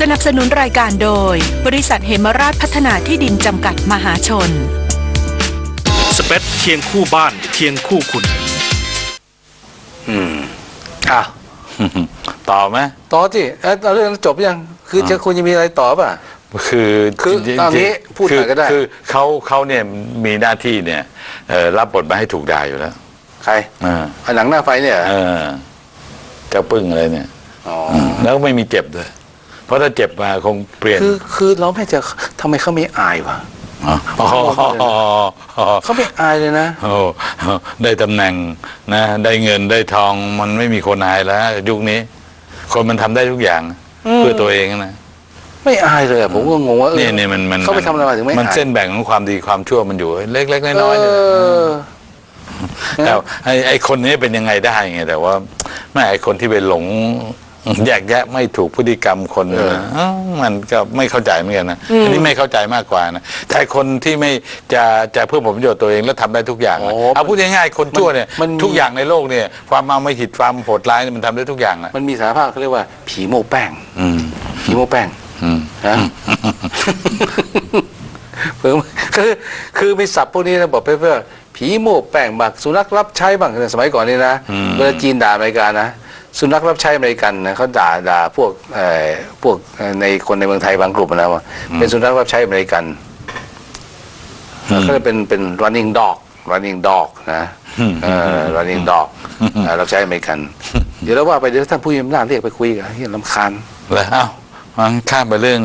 สนับสนุนรายการโดย บริษัทเหมราชพัฒนาที่ดินจำกัดมหาชน สเปซเคียงคู่บ้านเคียงคู่คุณ อืมอะ ต่อไหม ต่อที่เอ้ยเอาเรื่องนั้นจบยังคือจะคุณยังมีอะไรต่อป่ะ คือคือจริงๆเอางี้พูดหน่อยก็ได้คือเขาเขาเนี่ยมีหน้าที่เนี่ยเอ่อรับบทมาให้ถูกด่าอยู่แล้วใครเอออันหนังหน้าไฟเนี่ยเหรอเออเจ้าปึ้งอะไรเนี่ย อ๋อ แล้วก็ไม่มีเจ็บด้วย เพราะถ้าเจ็บมาคงเปลี่ยนคือคือเราไม่จะทำไมเขาไม่อายวะอ๋ออ๋ออ๋ออ๋อเขาไม่อายเลยนะโอ้ได้ตำแหน่งนะ ได้เงินได้ทองมันไม่มีคนอายแล้ว ยุคนี้ คนมันทำได้ทุกอย่าง เพื่อตัวเองนะไม่อายเลยอะผมก็งงว่าเออนี่นี่มันมันเขาไปทำอะไรมาถึงไม่มันอายเส้นแบ่งของความดีความชั่วมันอยู่ เล็กๆเอน้อยๆเนี่ยอแต่ไอ้ไอ้คนนี้เป็นยังไงได้ไงแต่ว่าไม่ไอ้คนที่ไปหลง แยกแยะไม่ถูกพฤติกรรมคนนะเอ้ามันก็ไม่เข้าใจเหมือนกันนะอันนี้ไม่เข้าใจมากกว่านะแต่คนที่ไม่จะจะเพื่อผลประโยชน์ตัวเองแล้วทำได้ทุกอย่างนะเอาพูดง่ายๆคนชั่วเนี่ยทุกอย่างในโลกเนี่ย ความเอาไม่หิดความโหดร้ายเนี่ยมันทำได้ทุกอย่างนะมันมีสารภาพเขาเรียกว่า ผีโมแป้ง อืมผีโมแป้งอืม ฮะเพิ่มคือคือมีศัพท์พวกนี้นะบอกเพื่อผีโมแป้งบักสุนัขรับใช้บ้างสมัยก่อนนี่นะเวลาจีนด่าอเมริกานะ สุนัขรับใช้อเมริกันนะเขาด่าด่าพวกเอ่อพวกเอ่อในคนในเมืองไทยบางกลุ่มนะว่าเป็นสุนัขรับใช้อเมริกันเขาจะเป็นเป็น running dog running dog นะเออ running dog เอ่อรับใช้อเมริกัน เดี๋ยวเราว่าไปเดี๋ยวท่านผู้มีอำนาจเรียกไปคุยกันที่ลำคาญแล้วเอ้ามันข้ามไปเรื่อง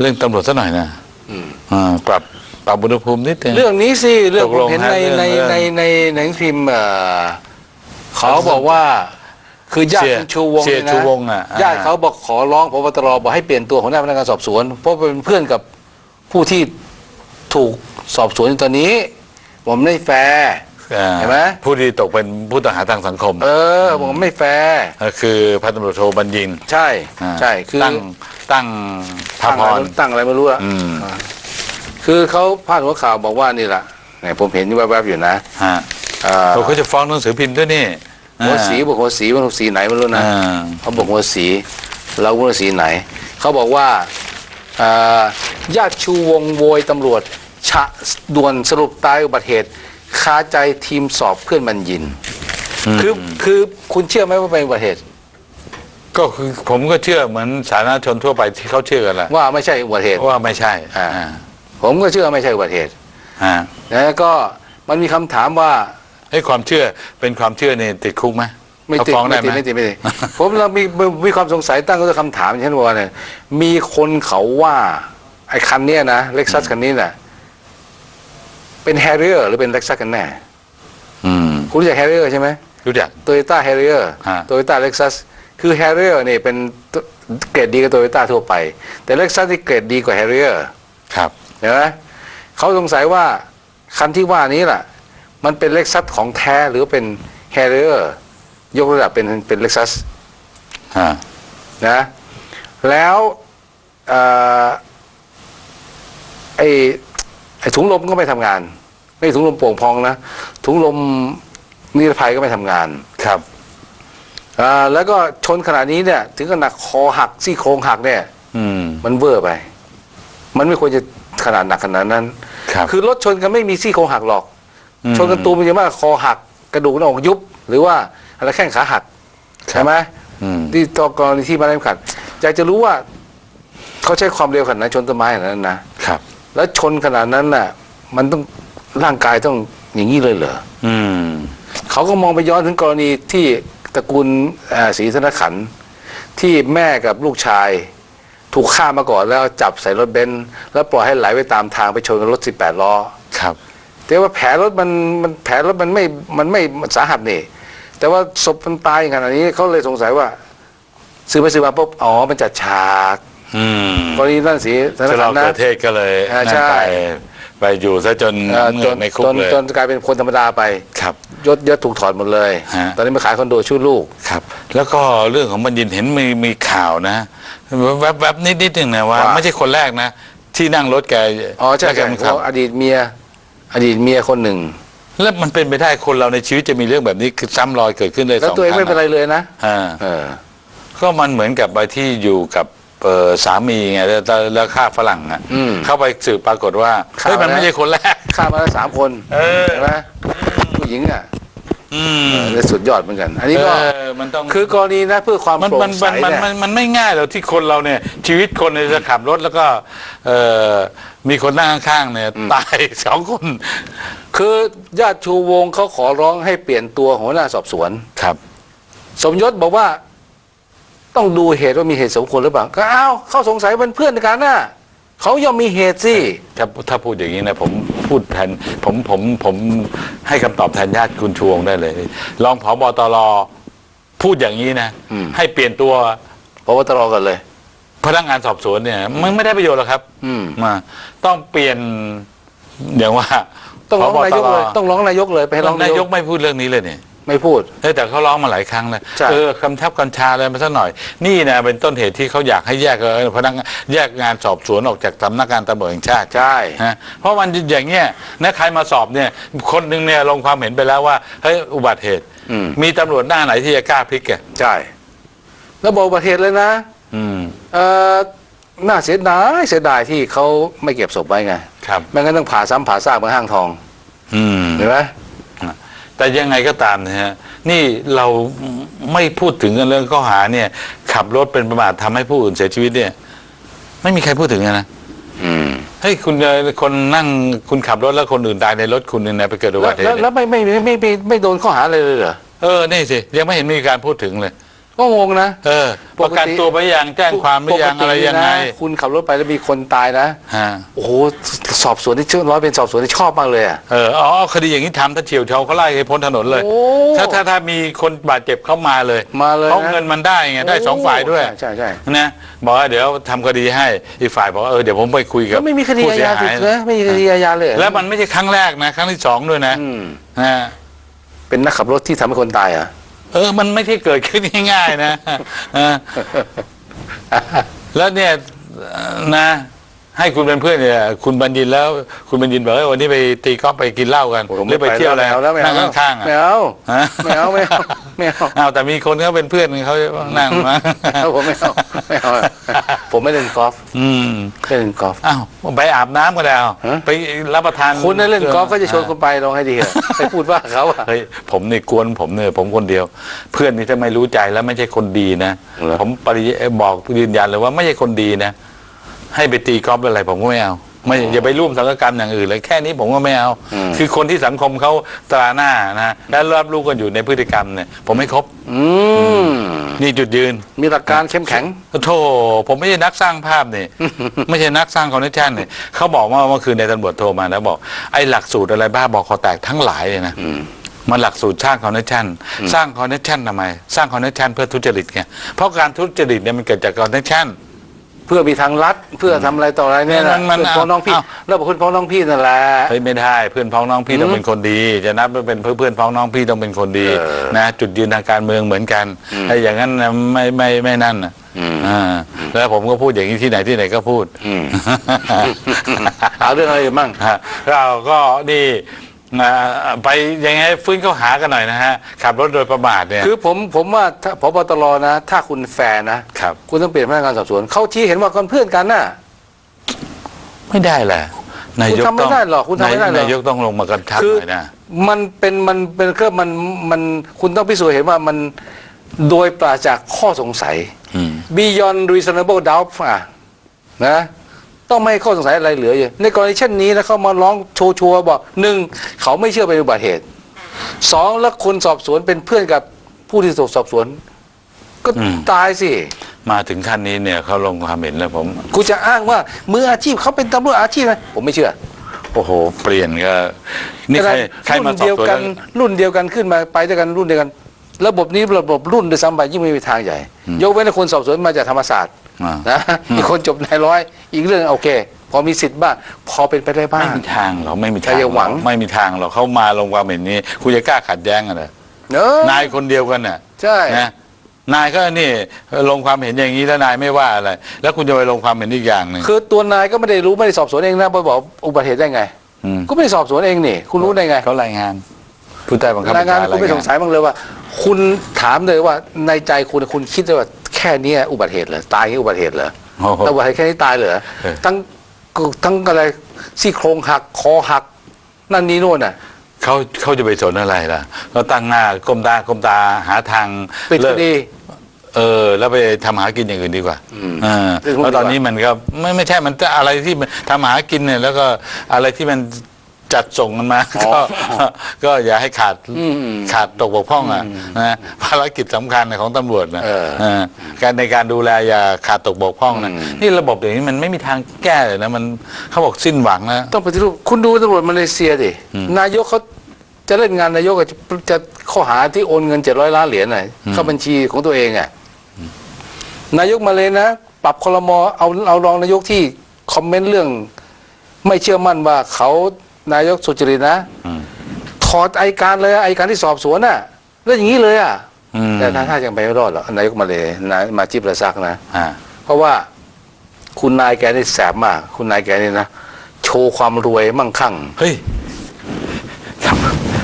เรื่องตำรวจสักหน่อยนะอืมอ่าปรับปรับอุณหภูมินิดนึงเรื่องนี้สิเรื่องตผกมลงเห็นฮะในเรื่องในเรื่องในในหนังสือพิมพ์เอ่อเขาบอกว่า คือญาติเสียคุณชูวงศ์เสียนี่ชูนะวงศ์อะญาติเขาบอกขอร้องพบตรบอกให้เปลี่ยนตัวของหน้าพนักงานสอบสวน เพราะเป็นเพื่อนกับผู้ที่ถูกสอบสวนอยู่ตอนนี้ ผมไม่แฟร์ อ่าเห็นไหม ผู้ที่ตกเป็นผู้ต้องหาทางสังคมเออผมไม่แฟร์ ก็คือพันตำรวจโทบัญญินใช่ อ่าใช่คือตั้งตั้งพาตั้งพอะไรร ตั้งอะไรไม่รู้อะอืมคือเขาพาดหัวข่าวบอกว่านี่แหละเนี่ยผมเห็นแวบๆอยู่นะฮะเอ่อ เขาจะฟ้องหนังสือพิมพ์ด้วยนี่ หัวสีบอกหัวสีมันหัวสีไหนไม่รู้นะอ่าเขาบอกว่าสีเราว่าสีไหน เขาบอกว่าเอ่อญาติชูวงโวยตำรวจชะด่วนสรุปตายอุบัติเหตุคาใจทีมสอบเพื่อนมันยิน คือคือคุณเชื่อไหมว่าเป็นอุบัติเหตุ ก็คือผมก็เชื่อเหมือนสาธารณชนทั่วไปที่เขาเชื่อกันแหละว่าไม่ใช่อุบัติเหตุว่าไม่ใช่อ่าอ่าผมก็เชื่อไม่ใช่อุบัติเหตุอ่าแล้วก็มันมีคำถามว่า ให้ความเชื่อเป็นความเชื่อเนี่ยติดคุกไหมไม่เขาติดฟ้องได้ไม่ไหมติดไม่ติดไม่ติดผมเรามีมีความสงสัยตั้งก็คำถามอย่างเช่นว่าเนี่ยมีคนเขาว่าไอ้คันเนี้ยนะเล็กซัสคันนี้น่ะเป็นแฮร์เรียร์หรือเป็นเล็กซัสกันแน่อืมคุณรู้จักแฮร์เรียร์ใช่ไหมรู้จักโตโยต้าแฮร์เรียร์ฮะโตโยต้าเล็กซัสคือแฮร์เรียร์เนี่ยเป็นเกรดดีกับโตโยต้าทั่วไป แต่เล็กซัสที่เกรดดีกว่าแฮร์เรียร์ครับเห็นไหมเขาสงสัยว่าคันที่ว่านี้ล่ะ มันเป็นเล็กซัสของแท้หรือเป็นแฮร์เรียร์ยกระดับเป็นเป็นเล็กซัสอ่านะ แล้วเอ่อไอไอถุงลมก็ไม่ทำงาน ไม่ใช่ถุงลมโป่งพองนะ ถุงลมนิรภัยก็ไม่ทำงานครับอ่าแล้วก็ชนขนาดนี้เนี่ย ถึงขนาดคอหักซี่โครงหักเนี่ยอืมมันเวอร์ไป มันไม่ควรจะขนาดหนักขนาดนั้นครับคือรถชนกันไม่มีซี่โครงหักหรอกอืม ชนกันตูมมันจะมากคอหักกระดูกหน้าอกยุบ หรือว่าอะไรแข้งขาหักครับใช่ไหมอืมที่ตอกรณีที่มาได้ขัดอยากจะรู้ว่าเขาใช้ความเร็วขนาดไหนชนต้นไม้ขนาดนั้นนะครับ แล้วชนขนาดนั้นน่ะ มันต้องร่างกายต้องอย่างนี้เลยเหรออืมเขาก็มองไปย้อนถึงกรณีที่ตระกูลเอ่อศรีธนขันธ์ที่แม่กับลูกชาย ถูกฆ่ามาก่อนแล้วจับใส่รถเบนซ์แล้วปล่อยให้ไหลไปตามทางไปชนกับรถ 18 ล้อ ครับ แต่ว่าแผลรถมันมันแผลรถมันไม่มันไม่สาหัสนี่แต่ว่าศพมันตายขนาดนี้เขาเลยสงสัยว่าซื้อไปซื้อมาปุ๊บอ๋อมันจัดฉากอืมกรณีนั่นสีธนฉลขัอนงธ์นะประเทศก็เลยอ่านั่นใช่ไปไปอยู่ซะจนเอ่อเหมืจอนนในคุกจนเลยจนกลายเป็นคนธรรมดาไปครับยศยศถูกถอดหมดเลยฮะตอนนี้มาขายคอนโดชื่อลูกครับ แล้วก็เรื่องของบัญญินเห็นมีมีข่าวนะแวบแวบนิดนิดหนึ่งนะว่าว่า ไม่ใช่คนแรกนะ ที่นั่งรถแกอ๋อใช่แล้วแกใช่เป็นเพขับราะอดีตเมีย อดีตเมียคนหนึ่ง แล้วมันเป็นไปได้คนเราในชีวิตจะมีเรื่องแบบนี้คือซ้ำรอยเกิดขึ้นเลยแล้วสองตัวเองครั้ไม่งเป็นไรเลยนะอ่าเออ ก็มันเหมือนกับไปที่อยู่กับเอ่อสามีไงแล้วแล้วแล้วฆ่าฝรั่งอะอืมเข้าไปสืบปรากฏว่าฆ่าเฮ้ยมันแล้วไม่ใช่คนแรก ฆ่ามาแล้วสามคนเออเห็นไหมผู้หญิงอะ อืมเออเนี่ยสุดยอดเหมือนกัน อันนี้ก็เออมันต้อง คือกรณีนะเพื่อความมันโปร่มันงใสมันมันเนี่ย มันมันไม่ง่ายหรอกที่คนเราเนี่ย ชีวิตคนเนี่ยจะขับรถแล้วก็เออมีคนนั่งข้างๆเนี่ย ตาย สองคน คือญาติชูวงศ์เขาขอร้องให้เปลี่ยนตัวหัวหน้าสอบสวน ครับ สมยศบอกว่า ต้องดูเหตุว่ามีเหตุสมควรหรือเปล่า ก็อ้าวเขาสงสัยเป็นเพื่อนกันน่ะ เขาย่อมมีเหตุสิถ้าถ้าพูดอย่างนี้นะผมพูดแทนผมผมผมให้คำตอบแทนญาติคุณชวงได้เลยรองผบตรพูดอย่างนี้นะ อืม ให้เปลี่ยนตัวพบตรกันเลย พนักงานสอบสวนเนี่ยมันไม่ได้ประโยชน์หรอกครับอืม มาต้องเปลี่ยนอย่างว่าต้องร้องผบนายกเลย ต้องร้องนายกเลยไปให้ร้องนานายยยกกไม่พูดเรื่องนี้เลยเนี่ย ไม่พูด เอ้ยแต่เขาร้องมาหลายครั้งแล้วใช่ เออคำทับกัญชาอะไรมาสักหน่อย นี่นะเป็นต้นเหตุที่เขาอยากให้แยกเออพนักงานแยกงานสอบสวนออกจากสำนักงานตำรวจแห่งชาติ ใช่นะเพราะมันอย่างเงี้ยนะใครมาสอบเนี่ย คนหนึ่งเนี่ยลงความเห็นไปแล้วว่าเฮ้ยอุบัติเหตุ อืม มีตำรวจหน้าไหนที่จะกล้าพลิกแกใช่แล้วบอกประเทศเลยนะอืมเอ่อน่าเสียดายเสียดายที่เขาไม่เก็บศพไว้ไงครับ ไม่งั้นต้องผ่าซ้ำผ่าซากเหมือนห้างทองอืมเห็นไหม แต่ยังไงก็ตามนะฮะนี่เราไม่พูดถึงกันเรื่องข้อหาเนี่ย ขับรถเป็นประมาททำให้ผู้อื่นเสียชีวิตเนี่ย ไม่มีใครพูดถึงกันนะอืมเฮ้ยคุณเอ่อคนนั่งคุณขับรถแล้วคนอื่นตายในรถคุณเนี่ยนะไปเกิดอุแล้บัวติเหแล้วตุแล้วไม่ไม่ไม่ไม่ไม่ไม่โดนข้อหาอะไรเลยเหรอเออนี่สิยังไม่เห็นมีการพูดถึงเลย ก็งงนะ เออปปกติ ระกันตัวไปยังแจ้งความไปยังอะไรยังไงปกตินะคุณขับรถไปแล้วมีคนตายนะ ฮะโอ้โหสอบสวนที่เชื่อร้อยเป็นสอบสวนที่ชอบมากเลยอะเอออ๋อคดีอย่างนี้ทำถ้าเฉียวชาเขาไล่ให้พ้นถนนเลย โอ้ถ้าถ้าถ้ามีคนบาดเจ็บเข้ามาเลยมาเลยเพราะนะเงินมันได้ไงได้สองฝ่ายด้วยใช่ใช่ใช่นะบอกว่าเดี๋ยวทำคดีให้อีกฝ่ายบอกว่าเออเดี๋ยวผมไปคุยกับแล้วไม่มีคดีผู้อาเสียญาหาติดยนะไม่มีคดีอาญาเลยเหรอแล้วมันไม่ใช่ครั้งแรกนะ ครั้งที่สองด้วยนะอืมนะเป็นนักขับรถที่ทำให้คนตายเหรอะ เออ มันไม่ใช่เกิดขึ้นง่ายๆนะเออแล้วเนี่ยเอ่อนะ ให้คุณเป็นเพื่อนเนี่ย คุณบัญญินแล้ว คุณบัญญินบอกว่าวันนี้ไปตีกอล์ฟไปกินเหล้ากันโอ้โหหรือไปเที่ยวอะไรม่อาแล้วไม่นั่เอางข้างๆไม่อะเอาฮะไม่เอา ไม่เอา ไม่เอาอ้าวแต่มีคนเขาเป็นเพื่อนเขานั่งมาเอาผมไม่เอาไม่เอาผมไม่เล่นกอล์ฟอืมไม่เล่นกอล์ฟอ้าวไปอาบน้ำก็ได้เอาฮะไปรับประทานคุณน่ะเล่นกอล์ฟก็จะชวนคุณไปลองให้ดีอะไปพูดว่าเขาอะเฮ้ยผมนี่กวนผมเนี่ยผมคนเดียว เพื่อนนี่ถ้าไม่รู้ใจแล้วไม่ใช่คนดีนะเหรอผมปริบอกยืนยันเลยว่าไม่ใช่คนดีนะ ให้ไปตีกอล์ฟอะไรผมก็ไม่เอา ไม่อย่าไปร่วมสังกกรรมอย่างอื่นเลยแค่นี้ผมก็ไม่เอา คือคนที่สังคมเขาตราหน้านะและรับรู้กันอยู่ในพฤติกรรมเนี่ย ผมไม่ครบอืมนี่จุดยืนมีหลักการเข้มแข็งโธ่ผมไม่ใช่นักสร้างภาพนี่ไม่ใช่นักสร้างคอนเนคชั่นนี่เขาบอกว่าเมื่อคืนในตำรวจโทรมาแล้วบอกไอ้หลักสูตรอะไรบ้าบอกคอแตกทั้งหลายเลยนะอืมมันหลักสูตรสร้างคอนเนคชั่นสร้างคอนเนคชั่นทำไม สร้างคอนเนคชั่นเพื่อทุจริตไงเพราะการทุจริตเนี่ยมันเกิดจากคอนเนคชั่นเพื่อมีทางลัดเพื่อทำอะไรต่ออะไรเนี่ยนะมันมันเพื่อนพ้องน้องพี่เอ้า แล้วบอกคุณพ้องน้องพี่นั่นแหละ เฮ้ยไม่ได้เพื่อนพ้องน้องพี่ต้องเป็นคนดี จะนับว่าเป็นเพื่อนเพื่อนพ้องน้องพี่ต้องเป็นคนดีเออนะจุดยืนทางการเมืองเหมือนกันอืมไอ้อย่างนั้นนะไม่ไม่ไม่นั่นนะอืม อ่าแล้วผมก็พูดอย่างนี้ที่ไหนที่ไหนก็พูด อืม เอาเรื่องอะไรอีกมั่ง ฮะเราก็นี่ อ่าไปยังไงฟื้นเข้าหากันหน่อยนะฮะขับรถโดยประมาทเนี่ย คือผมผมว่าถ้าพบตรนะ ถ้าคุณแฟร์นะครับ คุณต้องเปลี่ยนพนักงานสอบสวนเขาชี้เห็นว่ากันเพื่อนกันน่ะ ไม่ได้แหละนายกคุณทำไม่ต้องได้หรอกคุณทำไม่ได้หรอกนายกต้องลงมากำชับคืหอน่อยนะมันเป็นมันเป็นเครื่องมันมันคุณต้องพิสูจน์เห็นว่ามันโดยปราศจากข้อสงสัยอืม beyond reasonable doubt อะนะ ต้องไม่ให้ข้อสงสัยอะไรเหลืออยู่ในกรณีเช่นนี้นะเขามาร้องโชว์ชัวร์บอกหนึ่งเขาไม่เชื่อเป็นอุบัติเหตุสองแล้วคนสอบสวนเป็นเพื่อนกับผู้ที่ถูกสอบสวน ก็ตายสิ มาถึงขั้นนี้เนี่ยเขาลงความเห็นแล้วผมกูจะอ้างว่ามืออาชีพเขาเป็นตำรวจอาชีพไหมผมไม่เชื่อ โอ้โห เปลี่ยนก็นี่ใครใครรุ่มานสอบเดียวสวนกันแล้วรุ่นเดียวกันขึ้นมาไปด้วยกันรุ่นเดียวกัน ระบบนี้ระบบรุ่นด้วยซ้ำไปยิ่งไม่มีทางใหญ่ ยกเว้นแต่คนสอบสวนมาจากธรรมศาสตร์อ่านะมีคนจบนายร้อย อีกเรื่องโอเค พอมีสิทธิ์บ้างพอเป็นไปได้บ้าไม่งมีทางหรอกไม่มีใครทางจะหวังรอกไม่มีทางหรอกเขามาลงความเห็นนี้คุณจะกล้าขัดแย้งกันเหรอเนอะนายคนเดียวกันน่ะใช่นะนายก็นี่ลงความเห็นอย่างนี้แล้วนายไม่ว่าอะไร แล้วคุณจะไปลงความเห็นอีกอย่างหนึ่งคือตัวนายก็ไม่ได้รู้ไม่ได้สอบสวนเองนะไปบอกอุบัติเหตุได้ไงมก็ไม่ได้สอบสวนเองนี่ คุณรู้ได้ไงเขารายงาน ผู้ใต้บังคับรายงานบัญชคุณไม่สงสัยบ้างเลยว่า คุณถามเลยว่าในใจคุณคุณคิดเลยว่าแค่เนี้ยอุบัติเหตุเหรอตายแค่อุบัติเหตุเหรอโอ้โหตำรวจให้แค่นี้ตายเหรอเออทั้งทั้งอะไรซี่โครงหักคอหัก นั่นนี่โน่นอะเขาเขาจะไปสนอะไรล่ะเขาตั้งหน้าก้มตาก้มตาหาทางปิดคเลิกดีเออ แล้วไปทำหากินอย่างอื่นดีกว่าอืมเออซึ่งเพราะตอนนี้มันก็ไม่ไม่ใช่มันจะอะไรที่มันทำหากินเนี่ยแล้วก็อะไรที่มัน จัดส่งกันมาอ๋อก็ก็อย่าให้ขาดอืมขาดตกบกพร่องอะนะภารกิจสำคัญของตำรวจนะเออเออการในการดูแลอย่าขาดตกบกพร่องนะอืมนี่ระบบอย่างนี้มันไม่มีทางแก้เลยนะมันเขาบอกสิ้นหวังนะต้องปฏิรูปคุณดูตำรวจมาเลเซียดินายกเขาจะเล่นงานนายกอะจะจะข้อหาที่โอนเงินเจ็ดร้อยล้านเหรียญน่ะเข้าบัญชีของตัวเองอะนายกมาเลยนะ ปรับคลมเอาเอารองนายกที่คอมเมนต์เรื่อง ไม่เชื่อมั่นว่าเขา นายกสุจริตนะอืมถอดไอการเลยไอการที่สอบสวนน่ะแล้วอย่างนี้เลยอะอืมแต่ถ้าถ้ายังไปไม่รอดหรอกนายกมาเลยนายมาจิบระซักนะอ่าเพราะว่าคุณนายแกนี่แสบมาก คุณนายแกนี่นะโชว์ความรวยมั่งคั่งเฮ้ยท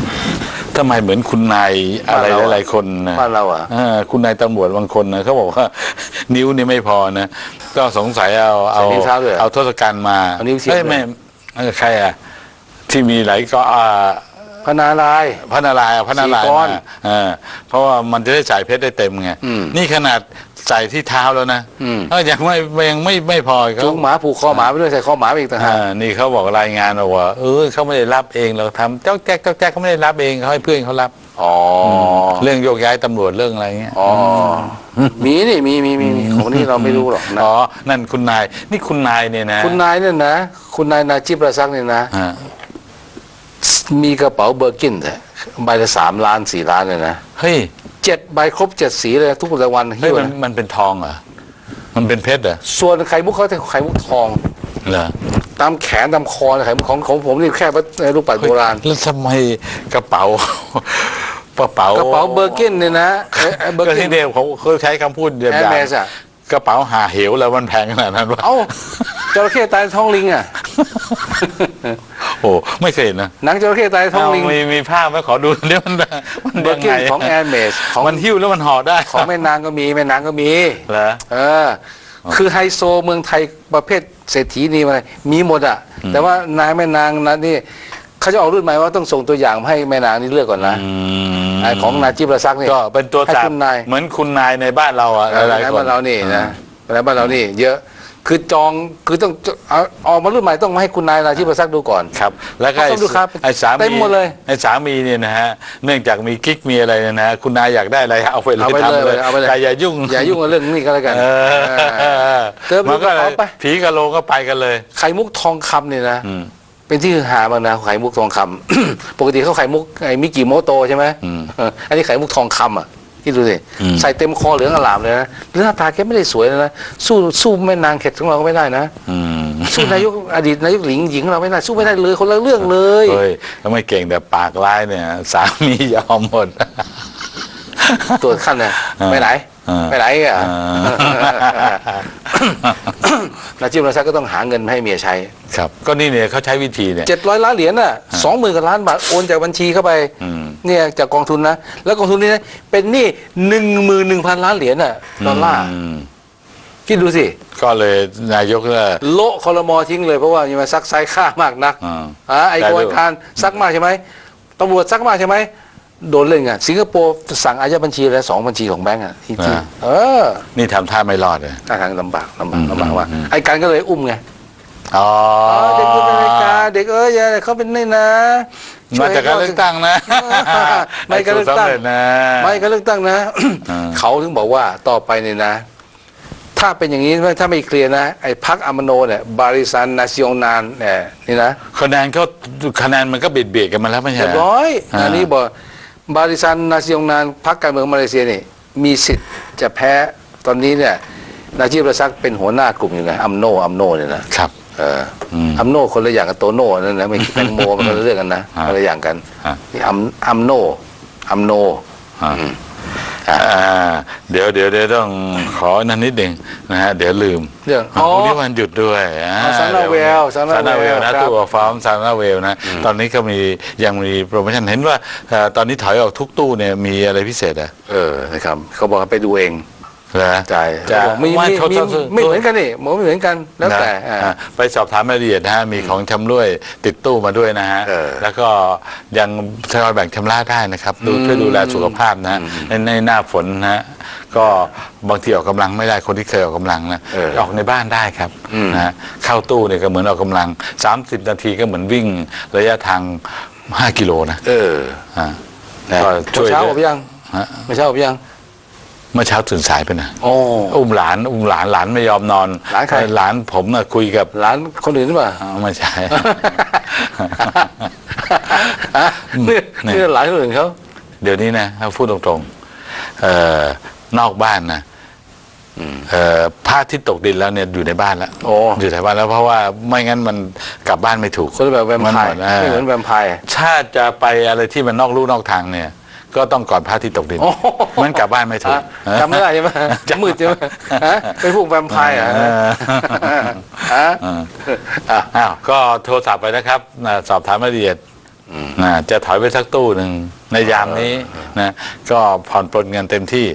ำทำไมเหมือนคุณนายอะไรบ้านเราอะหลายๆคนนะบ้านเราอะเออคุณนายตำรวจบางคนนะเขาบอกว่านิ้วนี่ไม่พอนะ ก็สงสัยเอาเอาใส่นิ้วเท้าด้วยเหรอเอาทศกัณฐ์มาเอานิ้วเทียมเอ้ยด้วยไม่เออใครอะ ที่มีหลายก็อ่าพนาลายณ์ พระนารายณ์เอาพระนารายณ์สี่ก้อนมาเออเพราะว่ามันจะได้ใส่เพชรได้เต็มไงอืมนี่ขนาดใส่ที่เท้าแล้วนะอืม เออยังไม่ยังไม่ไม่พอเขา จูงหมาผูกคอหมาไปด้วยใส่คอหมาไปอีกต่างหาก อ่านี่เขาบอกรายงานบอกว่าเออเขาไม่ได้รับเองเราทำเจ้าแจ๊กเจ้าแจ๊กเขาไม่ได้รับเองเขาให้เพื่อนเขารับอ๋อเรื่องโยกย้ายตำรวจเรื่องอะไรเงี้ยอ๋อมีนี่มีมีมีมีของนี่เราไม่รู้หรอกนะ อ๋อนั่นคุณนายนี่คุณนายเนี่ยนะคุณนายเนี่ยนะ คุณนายนาจิบระซักเนี่ยนะ อ่า มีกระเป๋าเบอร์กินแต่ใบละสามล้านสี่ล้านเลยนะเฮ้ยเจ็ดใบครบเจ็ดสีเลยทุกรางวัลเฮ้ยหิ้วมันนะมันเป็นทองเหรอมันเป็นเพชรเหรอส่วนไข่มุกเขาจะไข่มุกทองเหรอตามแขนตามคอเนี่ยไข่มุกของของผมนี่แค่ลูกปัดโบราณแล้วทำไมกระเป๋ากระเป๋ากระเป๋าเบอร์กินเนี่ยนะเอ้ยเอ้ยเบอร์ก็กิที่นเดียวเขาเขาใช้คำพูดเดียวแอร์เมสอะกระเป๋าหาเหวแล้วมันแพงขนาดนั้นวะเอ้า จระเข้ตายในท้องลิงอะ โอ้ไม่เคยเห็นนะหนังจระเข้ตายในท้องลิง เอามีมีภาพไหมขอดูเดี๋ยวมันมันเบอยัร์งกินไงของแอร์เมสของมันหิ้วแล้วมันห่อได้ของแม่นางก็มีแม่นางก็มี เหรอ เออ คือไฮโซเมืองไทยประเภทเศรษฐีนี่มามีหมดอะ แต่ว่านายแม่นางนั้นนี่เขาจะออกรุ่นใหม่ว่าต้องส่งตัวอย่างมาให้แม่นางนี่เลือกก่อนนะอืมไอ้ของนาจิบระซักนี่ ก็เป็นตัวให้จับคุณนาย เหมือนคุณนายในบ้านเราอะเออหลายๆคนบ้านเรานี่นะบ้านเรานี่เยอะ คือจองคือต้องเอาออกมารุ่นใหม่ต้องมาให้คุณนายนาจิบระซักดูก่อน ครับ แล้วก็ไอ้ต้องดูครับไอ้สาเต็มีมหมดเลยไอ้สามีเนี่ยนะฮะเนื่องจากมีกิ๊กมีอะไรเนี่ยนะฮะคุณนายอยากได้อะไรเอาไปเลยเอาไปทำเลยเอาไปเลย แต่อย่ายุ่งอย่ายุ่งกับเรื่องนี้ก็แล้วกันเออเออเติมมันก็เลยเอาไปผีกะโลก็ไปกันเลย ไข่มุกทองคำเนี่ยนะ อืม เป็นที่ฮือหามากนะไข่มุกทองคำ ปกติเขาไข่มุกไอ้มิกิโมโตใช่ไหมอืมเอออันนี้ไข่มุกทองคำอะ ที่ดูสิอืมใส่เต็มคอเหลืองอลามเลยนะหน้าตาแกไม่ได้สวยเลยนะสู้สู้แม่นางเข็ดของเราก็ไม่ได้นะอืมสู้นายกอดีตนายกหญิงหญิงเราไม่ได้สู้ไม่ได้เลยคนละเรื่องเลยเฮ้ยถ้าไม่เก่งแต่ปากร้ายเนี่ย สามียอมหมด ตัวขั้นเนี่ยเออไปไหนเออ ไปไหนอะเออนาจิมราชาก็ต้องหาเงินมาให้เมียใช้ ครับ ก็นี่เนี่ยเขาใช้วิธีเนี่ยเจ็ดร้อยล้านเหรียญน่ะสองหมื่นกว่าล้านบาทโอนจากบัญชีเข้าไปอืมเนี่ยจากกองทุนนะ แล้วกองทุนนี้นะเป็นหนี้หนึ่งหมื่นหนึ่งพันล้านเหรียญน่ะดอลลาร์มคิดดูสิ ก็เลยนายกก็โละคอรมอทิ้งเลยเพราะว่าอย่ามาซักไซค่ามากนักอ่าอ่าไอ้ได้กด้วยวนการซักมากใช่ไหมตำรวจซักมากใช่ไหม โดนเล่นไงสิงคโปร์สั่งอายัดบัญชีแล้วสองบัญชีของแบงก์อะที่ที่เออนี่ทำท่าไม่รอดเลย ท่าทางลำบากลำบากอืมลำบากว่า อืม ไอ้การก็เลยอุ้มไงอ๋ออ๋อเด็กดูในรายการเด็กเอ้ยอย่าเขาเป็นนี่นะช่มาวยจากการเลือกตั้งนะไม่การเลือกตั้งให้สูตรสำเร็จนะ ไม่การเลือกตั้งนะ อ่า เขาถึงบอกว่าต่อไปเนี่ยนะ ถ้าเป็นอย่างนี้ถ้าไม่เคลียร์นะ ไอ้พักอามโนเนี่ยบาริซันนาซิองนานเนี่ยนี่นะคะแนนก็คะแนนมันก็เบียดเบียดกันมาแล้วไม่ใช่เรียเหบรอร้อย อ่า อันนี้บอก บาริซันนาซิองนานพักการเมืองมาเลเซียนี่มีสิทธิ์จะแพ้ตอนนี้เนี่ยนาจิบระซักเป็นหัวหน้ากลุ่มอยู่ไงอัมโนอัมโนเนี่ยนะครับเอออมอัมโนคนละอย่างกับโตโน่นั่นนะไม่แตงโมมันคนละเรื่องกันนะอ่าคนละอย่างกันอ่านี่อัมอัมโนอัมโน อ่าอืมอ่าอ่าเดี๋ยวเดี๋ยวเดี๋ยวต้องขอนั่นนิดหนึ่งนะฮะเดี๋ยวลืมเรื่องอ๋อพรุ่งนี้วันหยุดด้วยอ่าอ๋อซานาเวลซานาเวลซานาเวลนะครับตู้ฟาร์มซานาเวลนะตอนนี้ก็มียังมีโปรโมชั่นเห็นว่าเอ่อตอนนี้ถอยออกทุกตู้เนี่ยมีอะไรพิเศษอะเออนะครับเขาบอกให้ไปดูเอง เหรอจ่ายจะบอกไม่ว่าไม่โทษไม่โทษโทษไม่เหมือนกันนี่บอกไม่เหมือนกันแล้วแต่นะอ่า อะไปสอบถามรายละเอียดนะฮะมีของชำร่วยติดตู้มาด้วยนะฮะ เออ แล้วก็ยังทยอยแบ่งชำระได้นะครับ ดูช่วยดูแลสุขภาพนะฮะในในหน้าฝนนะฮะก็บางทีออกกำลังไม่ได้คนที่เคยออกกำลังนะเออออกในบ้านได้ครับอืมนะฮะเข้าตู้เนี่ยก็เหมือนออกกำลัง 30 นาทีก็เหมือนวิ่งระยะทาง 5 กิโลนะเออ อ่านะก็เมื่อเช้าอบยังฮะ เมื่อเช้าอบยังเมื่อเช้าตื่นสายไปนะโอ้ อุ้มหลานอุ้มหลานหลานไม่ยอมนอนหลานใครหลานผมน่ะคุยกับร้านคนอื่นหรือเปล่าอ้าวไม่ใช่ ฮะเนี่ยเนี่ยเนี่ยหลานคนอื่นเขาเดี๋ยวนี้นะถ้าพูดตรงๆเอ่อนอกบ้านนะเอ่อพระอาทิตย์ตกดินแล้วเนี่ยอยู่ในบ้านแล้วโอ้อยู่ในบ้านแล้วเพราะว่าไม่งั้นมันกลับบ้านไม่ถูกคนละแบบแวมไพร์นหดอ่าไม่เหมือนแวมไพร์ ถ้าจะไปอะไรที่มันนอกลู่นอกทางเนี่ย ก็ต้องก่อนพระอาทิตย์ตกดิน โอ้มันกลับบ้านไม่ถูก ฮะจำไม่ได้ใช่ไหมจำมืดใช่ไหมฮะเป็นพวกแวมไพร์เหรอเออฮะเอออะ อ้าวก็โทรศัพท์ไปนะครับนะสอบถามรายละเอียดนะจะถอยไปสักตู้หนึ่งในยามนี้นะก็ผ่อนปลนเงินเต็มที่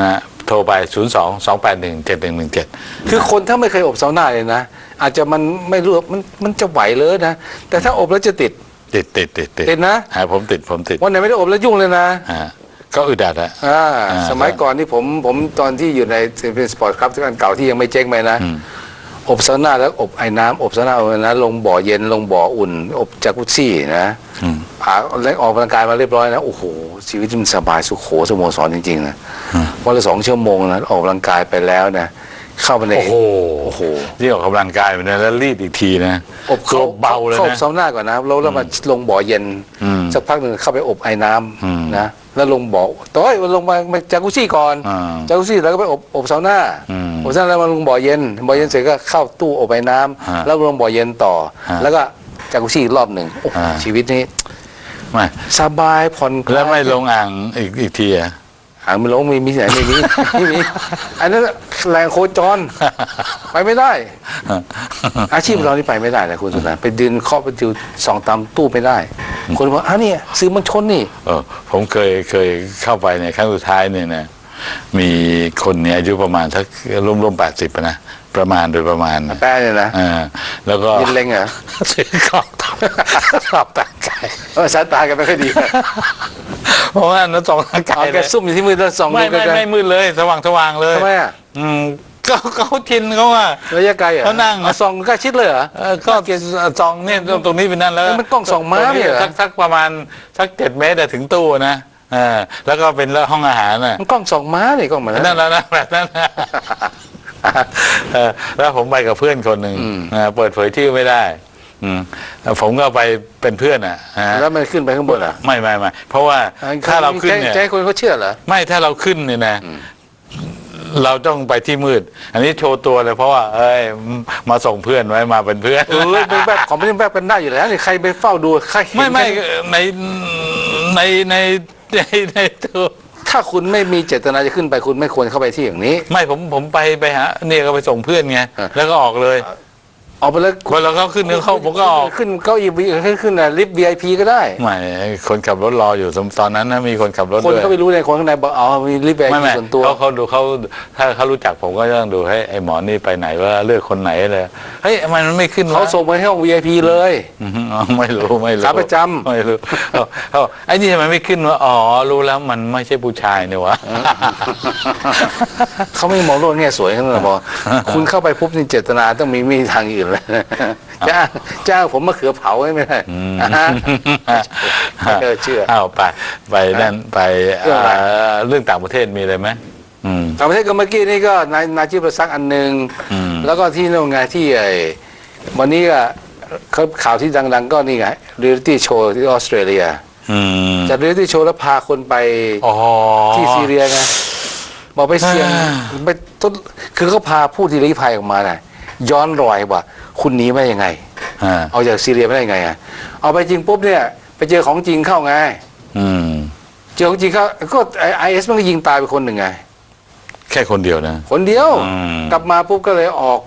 นะโทรไป 0 2 2 8 1 7 1 1 7 คือคนถ้าไม่เคยอบซาวน่าเลยนะ อาจจะมันไม่รู้มันมันจะไหวเลยนะ แต่ถ้าอบแล้วจะติด ติดติดติดติดติดนะ ฮะผมติดผมติดวันไหนไม่ได้อบแล้วยุ่งเลยนะฮะก็อึดอัดอะ อ่าอ่า สมัยก่อนที่ผมผมตอนที่อยู่ในเป็นสปอร์ตครับที่อันเก่าที่ยังไม่เจ๊งไปนะอืมอบซาวน่าแล้วอบไอ้น้ำอบซาวน่าเอานะลงบ่อเย็นลงบ่ออุ่น อบจากุซซี่นะอืมผาแล้วออกกำลังกายมาเรียบร้อยนะโอ้โหชีวิตมันสบายสุขโขสโมสรจริงๆนะวันละสองชั่วโมงนะออกกำลังกายไปแล้วนะ เข้าไปในโอ้โหโอ้โห ที่ออกกำลังกายไปนะแล้วรีดอีกทีนะอบตัวเข้าเบาเลยเข้าอบนะ ซาวน่าก่อนนะแล้วแล้วมาลงบ่อเย็น อืมสักพักหนึ่งเข้าไปอบไอ้น้อืมำนะ แล้วลงบ่อต้อยลงมามาจากุซี่ก่อนอ่าจากุซี่แล้วก็ไปอบอบซาวน่าอืมอบซาวน่าแล้วมาลงบ่อเย็น บ่อเย็นเสร็จก็เข้าตู้อบไอ้น้ำฮะแล้วลงบ่อเย็นต่อ ฮะแล้วก็จากุซี่อีกรอบหนึ่งโอ้โหอ่า ชีวิตนี้ไม่สบายผ่อนคลายแล้วไม่ลงอ่างอีกอีกทีอะ หางไม่ลงมีมีที่ไหนไม่มีไม่มีอันนั้นแรงโคจร ไปไม่ได้ อาชีพเรานี่ไปไม่ได้เลยคุณสุนันท์ไปดินเคาะไปดิวสองตามตู้ไม่ได้ คนบอกอะเนี่ยซื้อมันชนนี่เออผมเคยเคยเข้าไปเนี่ยครั้งสุดท้ายเนี่ยนะมีคนเนี่ยอายุประมาณสักร่วมร่วมแปดสิบนะประมาณโดยประมาณนะแป้เนี่ยนะอ่าแล้วก็ยินเล็งเหรอซื้อกรอบทำกรอบต่างกายเออสายตาแกันไม่ค่อยดี เพราะว่านั้นสองร่างกาเอายแกเลยซุ่มอยู่ที่มือแล้วส่องไม่ดูไม่กันไม่มืดเลยสว่างสว่างเลย ทำไมอะอืมก็เขาชินเขาว่า ระยะไกลเหรอเขานั่ง เอาส่องใกล้ชิดเลยเหรอ เออก็จองเนี่ยตรงนี้เป็นนั่นแล้วเอ้ยมันกล้องส่องม้าตรงนี้เนี่ยเหรอ สักสักประมาณสักเจ็ดเมตรอะถึงตู้นะเออแล้วก็เป็นห้องอาหารน่ะมันกล้องส่องม้าเนี่ยกล้องเหมือนนั่นแล้วนะแบบนั้นนะเออแล้วผมไปกับเพื่อนคนหนึ่งอืมเออเปิดเผยชื่อไม่ได้ อืมแล้วผมก็ไปเป็นเพื่อนอะฮะแล้วมันขึ้นไปข้างบนเหรอไม่ไม่ไม่เพราะว่าถ้าเราขึ้นเนี่ยจะให้คนเขาเชื่อเหรอ ไม่ถ้าเราขึ้นเนี่ยนะ เราต้องไปที่มืด อันนี้โชว์ตัวเลยเพราะว่า เอ้ยมาส่งเพื่อนไว้มาเป็นเพื่อนเออเป็นแบบของเป็นแบบกันได้อยู่แล้วนี่ใครไปเฝ้าดูใครเห็นไม่ไม่แค่ในในในในในตัวถ้าคุณไม่มีเจตนาจะขึ้นไปคุณไม่ควรเข้าไปที่อย่างนี้ ไม่ผมผมไปไปหาเนี่ยก็ไปส่งเพื่อนไงเออแล้วก็ออกเลย ออกไปแล้วคนเราเขาขึ้นเขาผมก็ออกขึ้นเก้าอี้ขึ้นขึ้นน่ะลิฟต์ VIP ก็ได้ไม่คนขับรถรออยู่ตอนนั้นนะมีคนขับรถคนด้วยก็ไม่รู้เลยคนข้างในบอกอ๋อมีลิฟต์ VIP ไม่ไม่ส่วนตัวเขาเขาดูเขาถ้าเขารู้จักผมก็ต้องดูให้ไอ้หมอนี่ไปไหนว่าเลือกคนไหนเลยเฮ้ยทำไมมันไม่ขึ้นวะเขาส่งไปให้ห้อง VIP เลยอือฮึอ๋อไม่รู้ไม่รู้ขาประจำไม่รู้เอาเอาไอ้นี่ทำไมไม่ขึ้นวะอ๋อรู้แล้วมันไม่ใช่ผู้ชายเนี่ยวะเขาไม่มองโลกแง่สวยขนาดนั้นบอกคุณเข้าไปปุ๊บนี่เจตนาต้องมีมีทางอื่นเลยจ้างจ้างผมมะเขือเผาไม่ได้อ่าฮะไม่เออเชื่ออ้าวไปไปนั่นไปเรื่องอะไรเอ่อเรื่องต่างประเทศมีอะไรไหมอืมต่างประเทศก็เมื่อกี้นี่ก็นายนาจิประซักอันหนึ่งอืมแล้วก็ที่โน่นไงที่ไอ้วันนี้ก็เขาข่าวที่ดัง ๆ ก็นี่ไงเรียลิตี้โชว์ที่ออสเตรเลียอืมจัดเรียลิตี้โชว์แล้วพาคนไปอ๋อที่ซีเรียไงบอกไปเสี่ยงอ่าไปต้นคือเขาพาผู้ที่ลี้ภัยออกมาน่ะย้อนรอยว่า คุณหนีมายังไง อ่าเอาจากซีเรียมาได้ยังไงอะเอาไปจริงปุ๊บเนี่ย ไปเจอของจริงเข้าไง อืม เจอของจริงเข้าก็ไอเอสมันก็ยิงตายไปคนหนึ่งไง แค่คนเดียวนะ คนเดียว อืม กลับมาปุ๊บก็เลยออก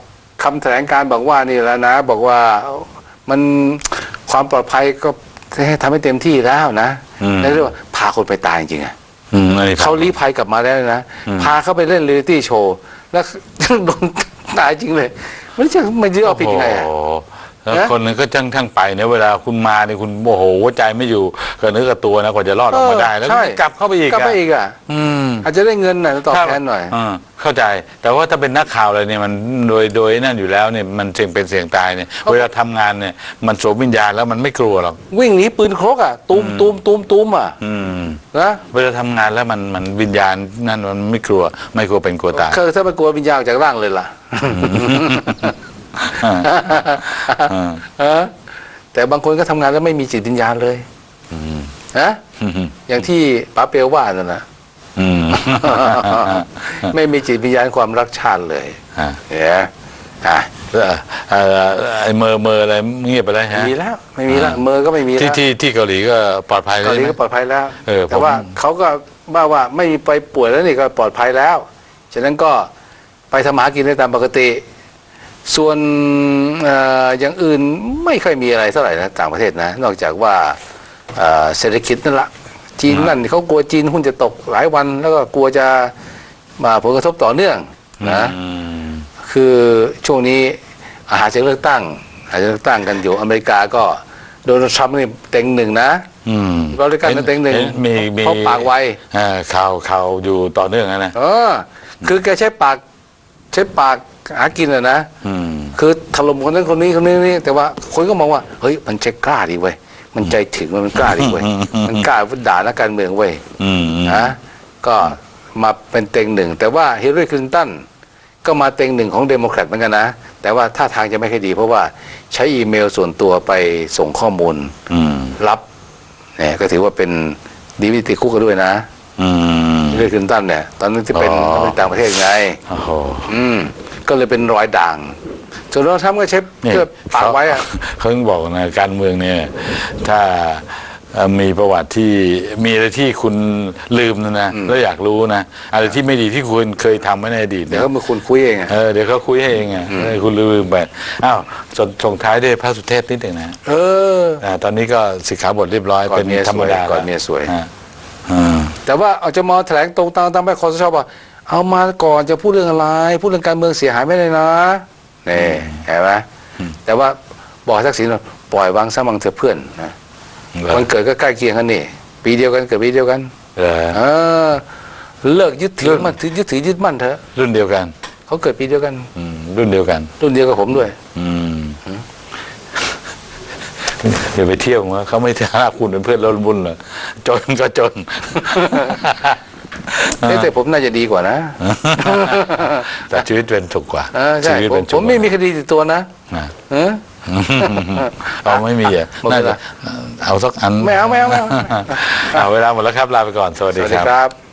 คำแถลงการบอกว่านี่แล้วนะ บอกว่ามันความปลอดภัยก็ให้ทำให้เต็มที่แล้วนะอืม แล้วเรียกว่าพาคนไปตายจริงๆอะอืมอันนี้เขาลี้ภัยกลับมาแล้วนะ พาเขาไปเล่นเรียลิตี้โชว์ แล้ว โดนตายจริงเลย มันจะมันจะเอาผิดยังไงอะโอ้โหแล้วนะคนนึงก็ช่างช่างไปเนี่ยเวลาคุณมาเนี่ยคุณโอ้โหหัวใจไม่อยู่กับเนื้อกับตัวนะกว่าจะรอดออกมาได้ แล้วใช่กลับเข้าไปอีกกลับไปอะอีกอะอืมอาจจะได้เงินหน่อยตอบแทนหน่อยาเข้าใจ แต่ว่าถ้าเป็นนักข่าวอะไรเนี่ยมันโดยโดยนั่นอยู่แล้วเนี่ยมันเสี่ยงเป็นเสี่ยงตายเนี่ยเขาเวลาทำงานเนี่ยมันสวมวิญญาณแล้วมันไม่กลัวหรอกวิ่งหนีปืนครกอะตูมตูมตูมตูมอะอืมนะเวลาทำงานแล้วมันมันวิญญาณนั่นมันไม่กลัว ไม่กลัวเป็นกลัวตายคือถ้าไม่กลัววิญญาณออกจากร่างเลยล่ะอ่าอ่าเออ แต่บางคนก็ทำงานแล้วไม่มีจิตวิญญาณเลยอืมนะอืมอย่างที่ป๋าเปียวว่านั่นนะอืมไม่มีจิตวิญญาณความรักชาติเลยอ่าเนี่ยอะเอ่อเอ่อไอ้เมอร์เมอร์อะไรเงียบไปแล้วไม่ฮะมีแล้วไม่มีแล้วเมอก็ไม่มีที่แล้วที่ที่เกาหลีก็ปลอดภัยเลเกายหลีไหมก็ปลอดภัยแล้วเออแต่ผมว่าเขาก็ว่าว่าไม่มีไปป่วยแล้วนี่ก็ปลอดภัยแล้ว ฉะนั้นก็ไปทำมาหากินได้ตามปกติ ส่วนเอ่ออย่างอื่นไม่ค่อยมีอะไรเท่าไหร่นะต่างประเทศนะ นอกจากว่าเอ่อเศรษฐกิจนั่นละจีนนั่นเขากลัวจีนหุ้นจะตกหลายวันแล้วก็กลัวจะมาผลกระทบต่อเนื่องนะอืมคือช่วงนี้อาหารจะเลือกตั้งอาจจะเลือกตั้งกันอยู่อเมริกาก็โดนัลด์ทรัมป์นี่เต็งหนึ่งนะอืมเราด้วยกันเป็นเต็งหนึ่งห็มีมีเพราะปากไวอ่าข่าวข่าวอยู่ต่อเนื่องนะนะเออคือแกใช้ปาก ใช้ปากหากินอะนะอืมคือถล่มคนนั้นคนนี้คนนี้นี่แต่ว่าคนก็มองว่าเฮ้ยมันใจกล้าดีเว้ยมันใจถึงมันกล้าดีเว้ยมันกล้าด่านักการเมืองเว้ยอืมนะก็มาเป็นเต็งหนึ่ง แต่ว่าฮิลลารีคลินตันก็มาเต็งหนึ่งของเดโมแครตเหมือนกันนะ แต่ว่าท่าทางจะไม่ค่อยดี เพราะว่าใช้อีเมลส่วนตัวไปส่งข้อมูลอืมลับเนี่ยก็ถือว่าเป็นดีวิติดคุกกันด้วยนะ อืม ฮิลลารีคลินตันเนี่ย ตอนนั้นที่เป็นอ๋อเป็นต่างประเทศไง โอ้โห อืม ก็เลยเป็นรอยด่างส่วนโดนัลด์ทรัมป์ก็ใช้นี่เพื่อปากไว้อะ เขาเขาถึงบอกนะการเมืองเนี่ยถ้าเอ่อมีประวัติที่มีอะไรที่คุณลืมนะนะแล้วอยากรู้นะอะไรที่ไม่ดีที่คุณเคยทำไว้ในอดีตเดี๋ยวเนี่ยเขามาคุณคุยเองอะเออเดี๋ยวเขาคุยให้เองไงให้คุณลืมไปอ้าวส่งส่งท้ายด้วยพระสุเทพนิดหนึ่งนะเออ อ่าตอนนี้ก็สิกขาบทเรียบร้อยก่อนเป็นเมียธรรมดาสวยก่อนเมียสวยอ่าอ่า แต่ว่าเอาจะมาแถลงตรงตามตามไปคอสชบอกเอามาก่อนจะพูดเรื่องอะไร พูดเรื่องการเมืองเสียหายไม่ได้นะนี่เห็นไหมแต่ว่าบอกทักษิณว่าปล่อยวางซะมังเถอะเพื่อนนะวันเกิดก็ใกล้เคียงกันนี่ปีเดียวกันเกิดปีเดียวกันเออเออเลิกยึดถือมันถือยึดถือยึดมั่นเถอะรุ่นเดียวกันเขาเกิดปีเดียวกันอืมรุ่นเดียวกัน รุ่นเดียวกับผมด้วย อื มเดี๋ยวไปเที่ยวมาเขาไม่ท้าคุณเป็นเพื่อนเราบุญเหรอจนก็จนเอ๊ะแต่ผมน่าจะดีกว่านะ แต่ชีวิตเป็นสุขกว่าเออใช่ชีวิตผมเป็นผสุขมไม่มีคดีติดตัวนะนะเออเอาไม่มีอะหมดเวลาน่าจะเอาสักอันไม่เอาไม่เอาไม่เอาเอาเวลาหมดแล้วครับลาไปก่อนสวัสสดีวัสคดีรับครับ